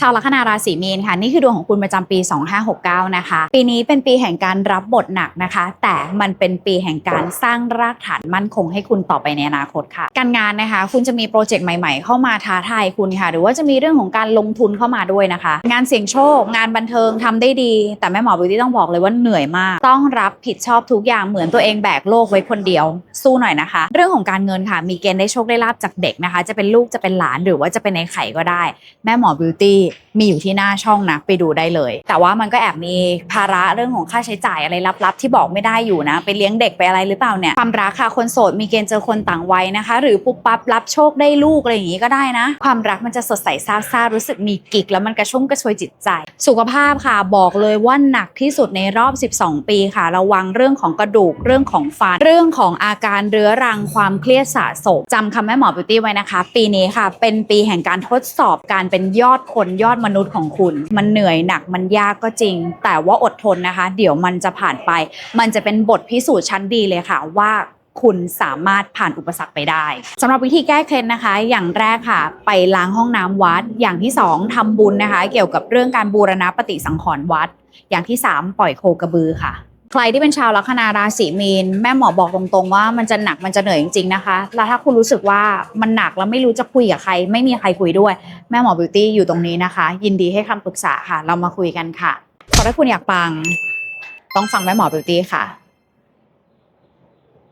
ชาวลัคนาราศีมีนค่ะ นี่คือดวงของคุณประจำปี 2569 นะคะ ปีนี้เป็นปีแห่งการรับบทหนักนะคะ แต่มันเป็นปีแห่งการสร้างรากฐานมั่นคงให้คุณต่อไปในอนาคตค่ะ การงานนะคะ คุณจะมีโปรเจกต์ใหม่ๆ เข้ามาท้าทายคุณค่ะ หรือว่าจะมีเรื่องของการลงทุนเข้ามาด้วยนะคะ งานเสี่ยงโชค งานบันเทิงทำได้ดี แต่แม่หมอบิวตี้ต้องบอกเลยว่าเหนื่อยมาก ต้องรับผิดชอบทุกอย่างเหมือนตัวเองแบกโลกไว้คนเดียว สู้หน่อยนะคะ เรื่องของการเงินค่ะ มีเกณฑ์ได้โชคได้ลาบจากเด็กนะคะ จะเป็นลูกจะเป็นหลานหรือว่าจะเป็นในไข่ก็ได้ แม่หมอบิวตี้ it. มีอยู่ที่หน้าช่องนะไปดูได้เลย แต่ว่ามันก็แอบมีภาระเรื่องของค่าใช้จ่ายอะไรลับๆ ที่บอกไม่ได้อยู่นะ ไปเลี้ยงเด็กไปอะไรหรือเปล่าเนี่ยความรักค่ะคนโสดมีเกณฑ์เจอคนต่างวัยนะคะ หรือปุ๊บปั๊บรับโชคได้ลูกอะไรอย่างนี้ก็ได้นะ ความรักมันจะสดใสซาบซ่ารู้สึกมีกิกแล้วมันกระชุ่มกระชวยจิตใจ สุขภาพค่ะบอกเลยว่าหนักที่สุดในรอบ 12 ปีค่ะ ระวังเรื่องของกระดูกเรื่องของฟันเรื่องของอาการเรื้อรังความเครียดสะสมจำคำแม่หมอบิวตี้ไว้นะคะ ปีนี้ค่ะ เป็นปีแห่งการทดสอบการเป็นยอดคนยอดมมนุษย์ของคุณ มันเหนื่อยหนักมันยากก็จริง แต่ว่าอดทนนะคะ เดี๋ยวมันจะผ่านไป มันจะเป็นบทพิสูจน์ชั้นดีเลยค่ะว่าคุณสามารถผ่านอุปสรรคไปได้สำหรับวิธีแก้เคล็ดนะคะ อย่างแรกค่ะ ไปล้างห้องน้ำวัด อย่างที่สองทำบุญนะคะ เกี่ยวกับเรื่องการบูรณะปฏิสังขรณ์วัด อย่างที่สามปล่อยโคกระบือค่ะ ใครที่เป็นชาวลัคนาราศีมีน แม่หมอบอกตรงๆว่ามันจะหนักมันจะเหนื่อยจริงๆนะคะแล้วถ้าคุณรู้สึกว่ามันหนักแล้วไม่รู้จะคุยกับใคร ไม่มีใครคุยด้วย แม่หมอบิวตี้อยู่ตรงนี้นะคะ ยินดีให้คำปรึกษาค่ะ เรามาคุยกันค่ะเพราะถ้าคุณอยากปัง ต้องฟังแม่หมอบิวตี้ค่ะ